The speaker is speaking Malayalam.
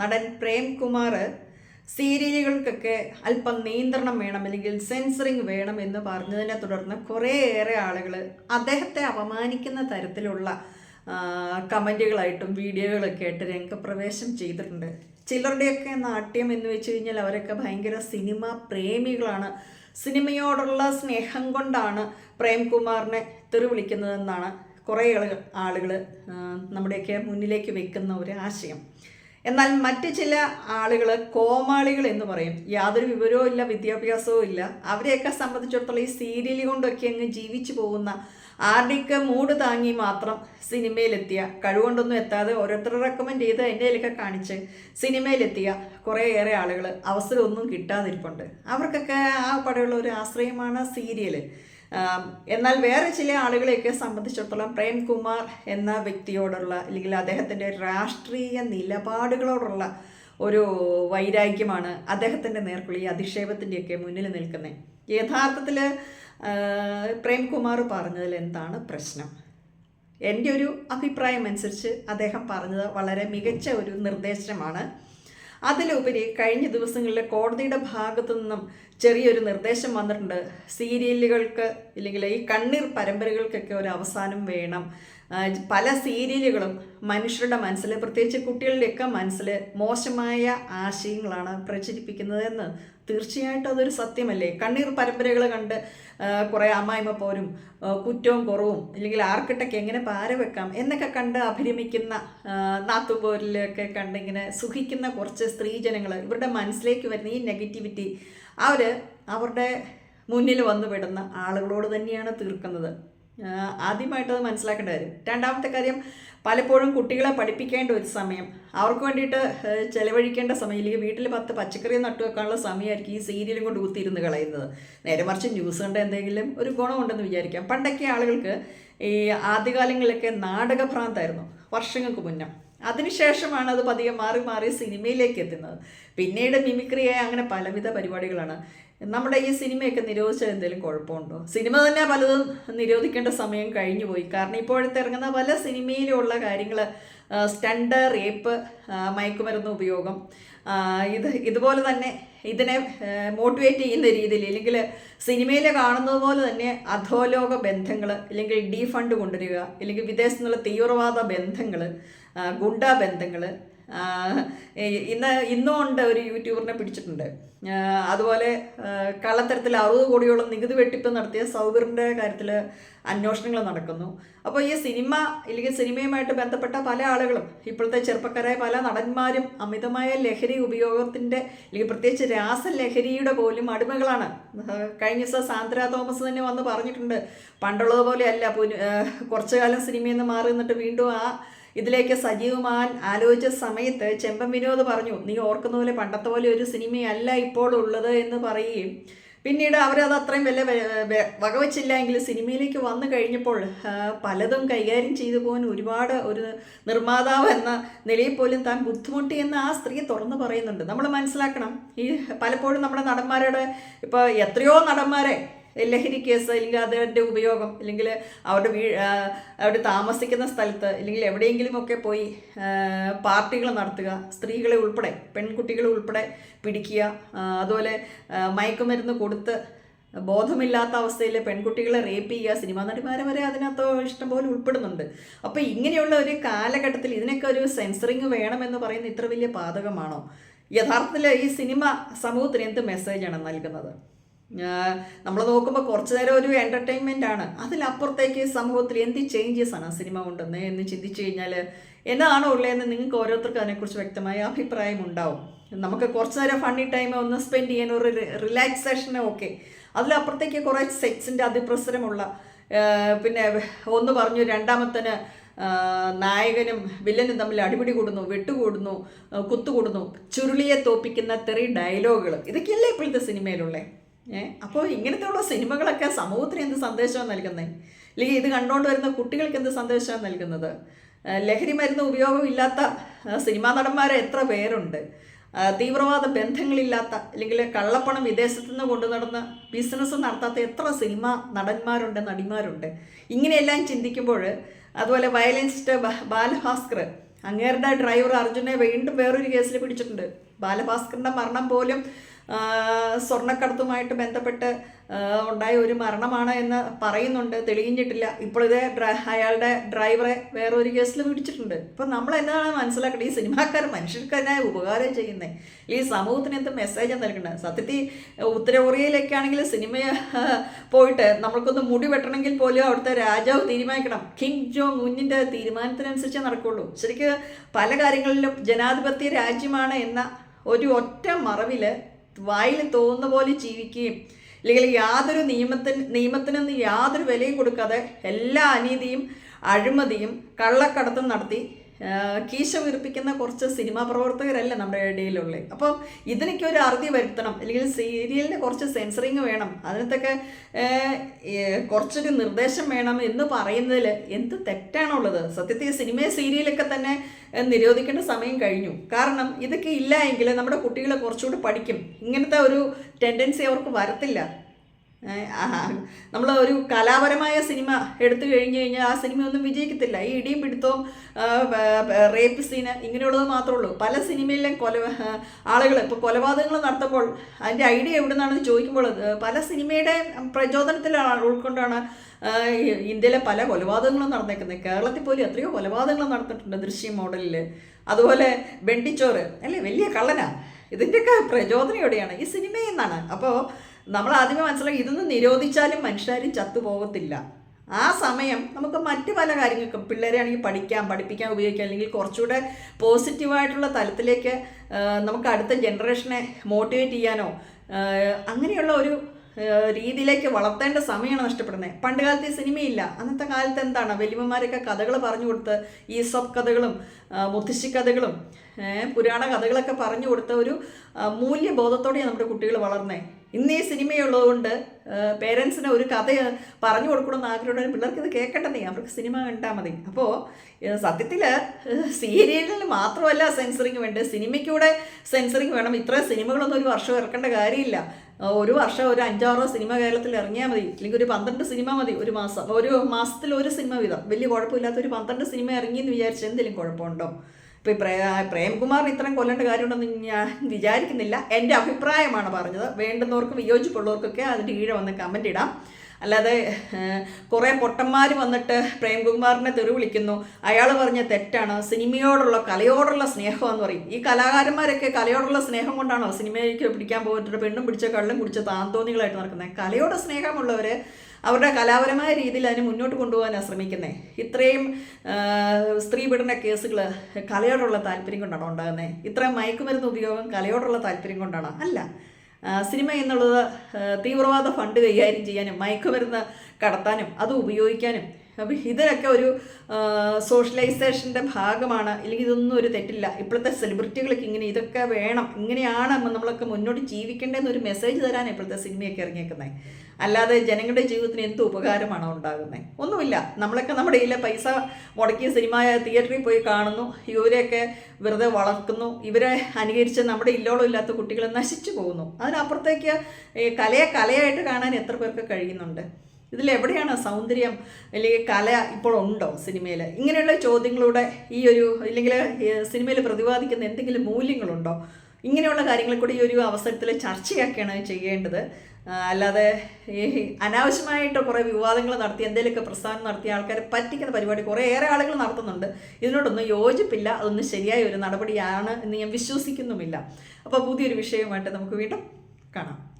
നടൻ പ്രേംകുമാർ സീരിയലുകൾക്കൊക്കെ അല്പം നിയന്ത്രണം വേണം അല്ലെങ്കിൽ സെൻസറിങ് വേണം എന്ന് പറഞ്ഞതിനെ തുടർന്ന് കുറേയേറെ ആളുകൾ അദ്ദേഹത്തെ അപമാനിക്കുന്ന തരത്തിലുള്ള കമന്റുകളായിട്ടും വീഡിയോകളൊക്കെ ആയിട്ട് രംഗപ്രവേശം ചെയ്തിട്ടുണ്ട്. ചിലരുടെയൊക്കെ നാട്യം എന്ന് വെച്ച് കഴിഞ്ഞാൽ അവരൊക്കെ ഭയങ്കര സിനിമ പ്രേമികളാണ്. സിനിമയോടുള്ള സ്നേഹം കൊണ്ടാണ് പ്രേംകുമാറിനെ തെറി വിളിക്കുന്നതെന്നാണ് കുറേ ആളുകൾ നമ്മുടെയൊക്കെ മുന്നിലേക്ക് വെക്കുന്ന ഒരു ആശയം. എന്നാൽ മറ്റ് ചില ആളുകൾ കോമാളികൾ എന്ന് പറയും. യാതൊരു വിവരവും ഇല്ല വിദ്യാഭ്യാസവും ഇല്ല. അവരെയൊക്കെ സംബന്ധിച്ചിടത്തോളം ഈ സീരിയൽ കൊണ്ടൊക്കെ അങ്ങ് ജീവിച്ചു പോകുന്ന ആരുടെയൊക്കെ മൂട് താങ്ങി മാത്രം സിനിമയിലെത്തിയ കഴിവുകൊണ്ടൊന്നും എത്താതെ ഓരോരുത്തർ റെക്കമെൻഡ് ചെയ്ത് എന്റെ കയ്യിലൊക്കെ കാണിച്ച് സിനിമയിലെത്തിയ കുറേയേറെ ആളുകൾ അവസരമൊന്നും കിട്ടാതിരിപ്പുണ്ട്. അവർക്കൊക്കെ ആ പടമുള്ള ഒരു ആശ്രയമാണ് സീരിയൽ എന്നാൽ വേറെ ചില ആളുകളെയൊക്കെ സംബന്ധിച്ചിടത്തോളം പ്രേംകുമാർ എന്ന വ്യക്തിയോടുള്ള അല്ലെങ്കിൽ അദ്ദേഹത്തിന്റെ രാഷ്ട്രീയ നിലപാടുകളോടുള്ള ഒരു വൈരാഗ്യമാണ് അദ്ദേഹത്തിന്റെ നേർക്കുള്ള ഈ അധിക്ഷേപത്തിന്റെയൊക്കെ മുന്നിൽ നിൽക്കുന്നത് യഥാർത്ഥത്തിൽ പ്രേംകുമാർ പറഞ്ഞതിൽ എന്താണ് പ്രശ്നം? എന്റെ ഒരു അഭിപ്രായം അനുസരിച്ച് അദ്ദേഹം പറഞ്ഞത് വളരെ മികച്ച ഒരു നിർദ്ദേശമാണ്. അതിലുപരി കഴിഞ്ഞ ദിവസങ്ങളിലെ കോടതിയുടെ ഭാഗത്തു നിന്നും ചെറിയൊരു നിർദ്ദേശം വന്നിട്ടുണ്ട്. സീരിയലുകൾക്ക് ഇല്ലെങ്കിൽ ഈ കണ്ണീർ പരമ്പരകൾക്കൊക്കെ ഒരു അവസാനം വേണം. പല സീരിയലുകളും മനുഷ്യരുടെ മനസ്സിൽ പ്രത്യേകിച്ച് കുട്ടികളുടെയൊക്കെ മനസ്സിൽ മോശമായ ആശയങ്ങളാണ് പ്രചരിപ്പിക്കുന്നതെന്ന് തീർച്ചയായിട്ടും അതൊരു സത്യമല്ലേ? കണ്ണീർ പരമ്പരകൾ കണ്ട് കുറെ അമ്മായിമ്മ പോരും കുറ്റവും കുറവും ഇല്ലെങ്കിൽ ആർക്കിട്ടൊക്കെ എങ്ങനെ പാര വെക്കാം എന്നൊക്കെ കണ്ട് അഭിരമിക്കുന്ന നാത്തുപോരിലൊക്കെ കണ്ട് ഇങ്ങനെ സുഖിക്കുന്ന കുറച്ച് സ്ത്രീജനങ്ങൾ ഇവരുടെ മനസ്സിലേക്ക് വരുന്ന ഈ നെഗറ്റിവിറ്റി അവർ അവരുടെ മുന്നിൽ വന്നു വിടുന്ന ആളുകളോട് തന്നെയാണ് തീർക്കുന്നത്. ആദ്യമായിട്ടത് മനസ്സിലാക്കേണ്ട കാര്യം. രണ്ടാമത്തെ കാര്യം പലപ്പോഴും കുട്ടികളെ പഠിപ്പിക്കേണ്ട ഒരു സമയം. അവർക്ക് വേണ്ടിയിട്ട് ചിലവഴിക്കേണ്ട സമയം ഇല്ലെങ്കിൽ വീട്ടിൽ പത്ത് പച്ചക്കറി നട്ടു വെക്കാനുള്ള സമയമായിരിക്കും ഈ സീരിയലും കൊണ്ട് കുത്തിയിരുന്ന് കളയുന്നത്. നേരെ മറിച്ച് ന്യൂസ് കൊണ്ട് എന്തെങ്കിലും ഒരു ഗുണമുണ്ടെന്ന് വിചാരിക്കാം. പണ്ടൊക്കെ ആളുകൾക്ക് ഈ ആദ്യകാലങ്ങളിലൊക്കെ നാടകഭ്രാന്തായിരുന്നു. വർഷങ്ങൾക്ക് മുന്നേ. അതിനുശേഷമാണ് അത് പതിയെ മാറി മാറി സിനിമയിലേക്ക് എത്തുന്നത്. പിന്നീട് മിമിക്രിയായ അങ്ങനെ പലവിധ പരിപാടികളാണ്. നമ്മുടെ ഈ സിനിമയൊക്കെ നിരോധിച്ചത് എന്തെങ്കിലും കുഴപ്പമുണ്ടോ? സിനിമ തന്നെ പലതും നിരോധിക്കേണ്ട സമയം കഴിഞ്ഞു പോയി. കാരണം ഇപ്പോഴത്തെ ഇറങ്ങുന്ന പല സിനിമയിലുള്ള കാര്യങ്ങൾ സ്റ്റണ്ട് റേപ്പ് മയക്കുമരുന്ന് ഉപയോഗം ഇത് ഇതുപോലെ തന്നെ ഇതിനെ മോട്ടിവേറ്റ് ചെയ്യുന്ന രീതിയിൽ ഇല്ലെങ്കിൽ സിനിമയിൽ കാണുന്നത് പോലെ തന്നെ അധോലോക ബന്ധങ്ങൾ ഇല്ലെങ്കിൽ ഡീ ഫണ്ട് കൊണ്ടുവരിക ഇല്ലെങ്കിൽ വിദേശത്തുനിന്നുള്ള തീവ്രവാദ ബന്ധങ്ങൾ ഗുണ്ടാ ബന്ധങ്ങൾ ഇന്ന് ഇന്നും ഉണ്ട് ഒരു യൂട്യൂബറിനെ പിടിച്ചിട്ടുണ്ട്. അതുപോലെ കള്ളത്തരത്തിൽ അറുപത് കോടിയോളം നികുതി വെട്ടിപ്പ് നടത്തിയ സൗബറിന്റെ കാര്യത്തിൽ അന്വേഷണങ്ങൾ നടക്കുന്നു. അപ്പോൾ ഈ സിനിമ ഇല്ലെങ്കിൽ സിനിമയുമായിട്ട് ബന്ധപ്പെട്ട പല ആളുകളും ഇപ്പോഴത്തെ ചെറുപ്പക്കാരായ പല നടന്മാരും അമിതമായ ലഹരി ഉപയോഗത്തിന്റെ അല്ലെങ്കിൽ പ്രത്യേകിച്ച് രാസലഹരിയുടെ പോലും അടിമകളാണ്. കഴിഞ്ഞ ദിവസം സാന്ദ്ര തോമസ് തന്നെ വന്ന് പറഞ്ഞിട്ടുണ്ട്. പണ്ടുള്ളതുപോലെയല്ല കുറച്ചു കാലം സിനിമയിൽ നിന്ന് മാറി നിന്നിട്ട് വീണ്ടും ആ ഇതിലേക്ക് സജീവമാൻ ആലോചിച്ച സമയത്ത് ചെമ്പൻ വിനോദ് പറഞ്ഞു നീ ഓർക്കുന്ന പോലെ പണ്ടത്തെ പോലെ ഒരു സിനിമയല്ല ഇപ്പോൾ ഉള്ളത് എന്ന് പറയുകയും പിന്നീട് അവരത് അത്രയും വലിയ വെ- വെ- വകവച്ചില്ല എങ്കിലും സിനിമയിലേക്ക് വന്നു കഴിഞ്ഞപ്പോൾ പലതും കൈകാര്യം ചെയ്തു പോകാൻ ഒരുപാട് ഒരു നിർമ്മാതാവ് എന്ന നിലയിൽ പോലും താൻ ബുദ്ധിമുട്ടി എന്ന് ആ സ്ത്രീ തുറന്നു പറയുന്നുണ്ട്. നമ്മൾ മനസ്സിലാക്കണം ഈ പലപ്പോഴും നമ്മുടെ നടന്മാരുടെ ഇപ്പോൾ എത്രയോ നടന്മാരെ ലഹരി കേസ് അല്ലെങ്കിൽ അതിന്റെ ഉപയോഗം അല്ലെങ്കിൽ അവരുടെ വീ അവർ താമസിക്കുന്ന സ്ഥലത്ത് അല്ലെങ്കിൽ എവിടെയെങ്കിലുമൊക്കെ പോയി പാർട്ടികൾ നടത്തുക സ്ത്രീകളെ ഉൾപ്പെടെ പെൺകുട്ടികളെ ഉൾപ്പെടെ പിടിക്കുക അതുപോലെ മയക്കുമരുന്ന് കൊടുത്ത് ബോധമില്ലാത്ത അവസ്ഥയിൽ പെൺകുട്ടികളെ റേപ്പ് ചെയ്യുക സിനിമാ നടിമാരെ വരെ അതിനകത്ത് ഇഷ്ടംപോലെ ഉൾപ്പെടുന്നുണ്ട്. അപ്പോൾ ഇങ്ങനെയുള്ള ഒരു കാലഘട്ടത്തിൽ ഇതിനൊക്കെ ഒരു സെൻസറിങ് വേണമെന്ന് പറയുന്ന ഇത്ര വലിയ പാതകമാണോ? യഥാർത്ഥത്തിൽ ഈ സിനിമ സമൂഹത്തിന് എന്ത് മെസ്സേജാണ് നൽകുന്നത്? നമ്മൾ നോക്കുമ്പോൾ കുറച്ച് നേരം ഒരു എന്റർടൈൻമെന്റ് ആണ്. അതിലപ്പുറത്തേക്ക് സമൂഹത്തിൽ എന്ത് ചേഞ്ചസ് ആണ് സിനിമ ഉണ്ടെന്ന് എന്ന് ചിന്തിച്ചു കഴിഞ്ഞാൽ എന്നാണോ ഉള്ളതെന്ന് നിങ്ങൾക്ക് ഓരോരുത്തർക്കും അതിനെക്കുറിച്ച് വ്യക്തമായ അഭിപ്രായം ഉണ്ടാവും. നമുക്ക് കുറച്ച് നേരം ഫണ്ണി ടൈം ഒന്ന് സ്പെൻഡ് ചെയ്യാൻ ഒരു റിലാക്സേഷൻ ഓക്കെ അതിലപ്പുറത്തേക്ക് കുറേ സെക്സിന്റെ അതിപ്രസരമുള്ള പിന്നെ ഒന്ന് പറഞ്ഞു രണ്ടാമത്തന് നായകനും വില്ലനും തമ്മിൽ അടിപിടി കൂടുന്നു വെട്ടുകൂടുന്നു കുത്തുകൂടുന്നു ചുരുളിയെ തോപ്പിക്കുന്ന തെറി ഡയലോഗുകൾ ഇതൊക്കെയല്ലേ ഇപ്പോഴത്തെ സിനിമയിലുള്ളേ? ഏഹ് അപ്പോൾ ഇങ്ങനത്തെ ഉള്ള സിനിമകളൊക്കെ സമൂഹത്തിന് എന്ത് സന്ദേശമാണ് നൽകുന്നത് അല്ലെങ്കിൽ ഇത് കണ്ടുകൊണ്ട് വരുന്ന കുട്ടികൾക്ക് എന്ത് സന്ദേശമാണ് നൽകുന്നത്? ലഹരി മരുന്ന് ഉപയോഗമില്ലാത്ത സിനിമാ നടന്മാരെ എത്ര പേരുണ്ട്? തീവ്രവാദ ബന്ധങ്ങളില്ലാത്ത അല്ലെങ്കിൽ കള്ളപ്പണം വിദേശത്തു നിന്ന് കൊണ്ടു നടന്ന ബിസിനസ് നടത്താത്ത എത്ര സിനിമ നടന്മാരുണ്ട് നടിമാരുണ്ട്? ഇങ്ങനെയെല്ലാം ചിന്തിക്കുമ്പോൾ അതുപോലെ വയലൻസ്റ്റ് ബാലഭാസ്കർ അങ്ങേരുടെ ഡ്രൈവർ അർജുനെ വീണ്ടും വേറൊരു കേസിൽ പിടിച്ചിട്ടുണ്ട്. ബാലഭാസ്കറിന്റെ മരണം പോലും സ്വർണക്കടത്തുമായിട്ട് ബന്ധപ്പെട്ട് ഉണ്ടായ ഒരു മരണമാണ് എന്ന് പറയുന്നുണ്ട്. തെളിയിഞ്ഞിട്ടില്ല ഇപ്പോൾ അയാളുടെ ഡ്രൈവറെ വേറൊരു കേസിൽ പിടിച്ചിട്ടുണ്ട്. ഇപ്പം നമ്മൾ എന്താണ് മനസ്സിലാക്കേണ്ടത്? ഈ സിനിമാക്കാർ മനുഷ്യർക്ക് തന്നെ ഉപകാരം ചെയ്യുന്നത് ഈ സമൂഹത്തിന് എന്ത് മെസ്സേജ് നൽകേണ്ടത് സത്യത്തിൽ ഉത്തര കൊറിയയിലേക്കാണെങ്കിൽ സിനിമ പോയിട്ട് നമ്മൾക്കൊന്ന് മുടി വെട്ടണമെങ്കിൽ പോലും അവിടുത്തെ രാജാവ് തീരുമാനിക്കണം. കിങ് ജോ മുന്നിന്റെ തീരുമാനത്തിനനുസരിച്ചേ നടക്കുള്ളൂ. ശരിക്കും പല കാര്യങ്ങളിലും ജനാധിപത്യ രാജ്യമാണ് എന്ന ഒരു ഒറ്റ മറവിൽ വായിൽ തോന്നുന്ന പോലെ ജീവിക്കുകയും അല്ലെങ്കിൽ യാതൊരു നിയമത്തിന് നിയമത്തിനൊന്നും യാതൊരു വിലയും കൊടുക്കാതെ എല്ലാ അനീതിയും അഴിമതിയും കള്ളക്കടത്തും നടത്തി കീശ വീർപ്പിക്കുന്ന കുറച്ച് സിനിമാ പ്രവർത്തകരല്ല നമ്മുടെ ഇടയിലുള്ളത് അപ്പം ഇതിനൊക്കെ ഒരു അറുതി വരുത്തണം. അല്ലെങ്കിൽ സീരിയലിന് കുറച്ച് സെൻസറിങ് വേണം. അതിനകത്തൊക്കെ കുറച്ചൊരു നിർദ്ദേശം വേണം എന്ന് പറയുന്നതിൽ എന്ത് തെറ്റാണുള്ളത്? സത്യത്തിൽ സിനിമ സീരിയലൊക്കെ തന്നെ നിരോധിക്കേണ്ട സമയം കഴിഞ്ഞു. കാരണം ഇതൊക്കെ ഇല്ല എങ്കിൽ നമ്മുടെ കുട്ടികളെ കുറച്ചുകൂടി പഠിക്കും. ഇങ്ങനത്തെ ഒരു ടെൻഡൻസി അവർക്ക് വരത്തില്ല. നമ്മൾ ഒരു കലാപരമായ സിനിമ എടുത്തു കഴിഞ്ഞു കഴിഞ്ഞാൽ ആ സിനിമ ഒന്നും വിജയിക്കത്തില്ല. ഈ ഇടിയും പിടുത്തവും റേപ്പ് സീന് ഇങ്ങനെയുള്ളത് മാത്രമേ ഉള്ളൂ. പല സിനിമയിലും കൊല ആളുകൾ ഇപ്പോൾ കൊലപാതകങ്ങൾ നടത്തുമ്പോൾ അതിന്റെ ഐഡിയ എവിടെ നിന്നാണെന്ന് ചോദിക്കുമ്പോൾ പല സിനിമയുടെ പ്രചോദനത്തിലാണ് ഉൾക്കൊണ്ടാണ് ഇന്ത്യയിലെ പല കൊലപാതകങ്ങളും നടന്നേക്കുന്നത്. കേരളത്തിൽ പോലും എത്രയോ കൊലപാതകങ്ങൾ നടന്നിട്ടുണ്ട് ദൃശ്യം മോഡലിൽ അതുപോലെ ബെണ്ടിച്ചോറ് അല്ലേ? വലിയ കള്ളനാ. ഇതിന്റെയൊക്കെ പ്രചോദനം എവിടെയാണ്? ഈ സിനിമയിൽ നിന്നാണ്. അപ്പോൾ നമ്മൾ ആദ്യമേ മനസ്സിലാക്കി ഇതൊന്നും നിരോധിച്ചാലും മനുഷ്യരും ചത്തുപോകത്തില്ല ആ സമയം നമുക്ക് മറ്റു പല കാര്യങ്ങൾക്കും പിള്ളേരെ ആണെങ്കിൽ പഠിക്കാം പഠിപ്പിക്കാൻ ഉപയോഗിക്കാം. അല്ലെങ്കിൽ കുറച്ചുകൂടെ പോസിറ്റീവായിട്ടുള്ള തലത്തിലേക്ക് നമുക്ക് അടുത്ത ജനറേഷനെ മോട്ടിവേറ്റ് ചെയ്യാനോ അങ്ങനെയുള്ള ഒരു രീതിയിലേക്ക് വളർത്തേണ്ട സമയമാണ് നഷ്ടപ്പെടുന്നത് പണ്ട് കാലത്ത് ഈ സിനിമയില്ല. അന്നത്തെ കാലത്ത് എന്താണ്? വലിയമ്മമാരൊക്കെ കഥകൾ പറഞ്ഞു കൊടുത്ത് സ്വപ് കഥകളും മുത്തശ്ശി കഥകളും പുരാണ കഥകളൊക്കെ പറഞ്ഞു കൊടുത്ത ഒരു മൂല്യബോധത്തോടെയാണ് നമ്മുടെ കുട്ടികൾ വളർന്നത് ഇന്ന് ഈ സിനിമയുള്ളതുകൊണ്ട് പേരൻസിന് ഒരു കഥ പറഞ്ഞു കൊടുക്കണമെന്ന് ആഗ്രഹമുണ്ടെങ്കിൽ പിള്ളേർക്ക് ഇത് കേൾക്കണ്ടെന്നേ അവർക്ക് സിനിമ കണ്ടാൽ മതി. അപ്പോൾ സത്യത്തിൽ സീരിയലിൽ മാത്രമല്ല സെൻസറിങ് വേണ്ടത്. സിനിമയ്ക്കൂടെ സെൻസറിങ് വേണം. ഇത്ര സിനിമകളൊന്നും ഒരു വർഷം ഇറക്കേണ്ട കാര്യമില്ല. ഒരു വർഷം ഒരു അഞ്ചാറോ സിനിമ കേരളത്തിൽ ഇറങ്ങിയാൽ മതി. അല്ലെങ്കിൽ ഒരു പന്ത്രണ്ട് സിനിമ മതി ഒരു മാസം. ഒരു മാസത്തിൽ ഒരു സിനിമ വീതം. വലിയ കുഴപ്പമില്ലാത്ത ഒരു പന്ത്രണ്ട് സിനിമ ഇറങ്ങി എന്ന് വിചാരിച്ച് എന്തെങ്കിലും കുഴപ്പമുണ്ടോ? ഇപ്പോൾ പ്രേ പ്രേംകുമാറിന് ഇത്രയും കൊല്ലേണ്ട കാര്യമുണ്ടെന്ന് ഞാൻ വിചാരിക്കുന്നില്ല. എന്റെ അഭിപ്രായമാണ് പറഞ്ഞത്. വേണ്ടുന്നവർക്ക് വിയോജിപ്പുള്ളവർക്കൊക്കെ അതിന്റെ കീഴെ വന്ന് കമന്റ് ഇടാം. അല്ലാതെ കുറേ പൊട്ടന്മാർ വന്നിട്ട് പ്രേംകുമാറിനെ തെറി വിളിക്കുന്നു. അയാൾ പറഞ്ഞ തെറ്റാണ്. സിനിമയോടുള്ള കലയോടുള്ള സ്നേഹമെന്ന് പറയും. ഈ കലാകാരന്മാരൊക്കെ കലയോടുള്ള സ്നേഹം കൊണ്ടാണോ സിനിമയിലേക്ക് പിടിക്കാൻ പോയിട്ട് പെണ്ണും പിടിച്ച കള്ളും കുടിച്ച താന്തോന്നികളായിട്ട് നടക്കുന്നത് കലയോട് സ്നേഹമുള്ളവർ അവരുടെ കലാപരമായ രീതിയിൽ അതിനെ മുന്നോട്ട് കൊണ്ടുപോകാനാണ് ശ്രമിക്കുന്നത് ഇത്രയും സ്ത്രീ പീഡന കേസുകൾ കലയോടുള്ള താല്പര്യം കൊണ്ടാണോ ഉണ്ടാകുന്നത് ഇത്രയും മയക്കുമരുന്ന് ഉപയോഗം കലയോടുള്ള താല്പര്യം കൊണ്ടാണോ? അല്ല. സിനിമ എന്നുള്ളത് തീവ്രവാദ ഫണ്ട് കൈകാര്യം ചെയ്യാനും മയക്കുമരുന്ന് കടത്താനും അത് ഉപയോഗിക്കാനും അപ്പം ഇതിനൊക്കെ ഒരു സോഷ്യലൈസേഷന്റെ ഭാഗമാണ്. അല്ലെങ്കിൽ ഇതൊന്നും ഒരു തെറ്റില്ല. ഇപ്പോഴത്തെ സെലിബ്രിറ്റികൾക്ക് ഇങ്ങനെ ഇതൊക്കെ വേണം. ഇങ്ങനെയാണ് നമ്മളൊക്കെ മുന്നോട്ട് ജീവിക്കേണ്ടതെന്നൊരു മെസ്സേജ് തരാൻ ഇപ്പോഴത്തെ സിനിമയൊക്കെ ഇറങ്ങിയേക്കുന്നത് അല്ലാതെ ജനങ്ങളുടെ ജീവിതത്തിന് എന്ത് ഉപകാരമാണോ ഉണ്ടാകുന്നത് ഒന്നുമില്ല. നമ്മളൊക്കെ നമ്മുടെ കയ്യിലെ പൈസ മുടക്കിയ സിനിമ തിയേറ്ററിൽ പോയി കാണുന്നു. ഇവരെയൊക്കെ വെറുതെ വളർത്തുന്നു. ഇവരെ അനുകരിച്ച് നമ്മുടെ ഇല്ലോളം ഇല്ലാത്ത കുട്ടികളെ നശിച്ചു പോകുന്നു. അതിനപ്പുറത്തേക്ക് കലയെ കലയായിട്ട് കാണാൻ എത്ര പേർക്ക് കഴിയുന്നുണ്ട്? ഇതിലെവിടെയാണ് സൗന്ദര്യം അല്ലെങ്കിൽ കല ഇപ്പോൾ ഉണ്ടോ സിനിമയിൽ? ഇങ്ങനെയുള്ള ചോദ്യങ്ങളുടെ ഈ ഒരു അല്ലെങ്കിൽ സിനിമയിൽ പ്രതിപാദിക്കുന്ന എന്തെങ്കിലും മൂല്യങ്ങളുണ്ടോ? ഇങ്ങനെയുള്ള കാര്യങ്ങൾ കൂടി ഈ ഒരു അവസരത്തിൽ ചർച്ചയാക്കിയാണ് ചെയ്യേണ്ടത്. അല്ലാതെ ഈ അനാവശ്യമായിട്ട് കുറേ വിവാദങ്ങൾ നടത്തി എന്തെങ്കിലുമൊക്കെ പ്രസ്ഥാനം നടത്തിയ ആൾക്കാരെ പറ്റിക്കുന്ന പരിപാടി കുറേ ഏറെ ആളുകൾ നടത്തുന്നുണ്ട്. ഇതിനോടൊന്നും യോജിപ്പില്ല അതൊന്നും ശരിയായ ഒരു നടപടിയാണ് എന്ന് ഞാൻ വിശ്വസിക്കുന്നുമില്ല. അപ്പോൾ പുതിയൊരു വിഷയമായിട്ട് നമുക്ക് വീണ്ടും കാണാം.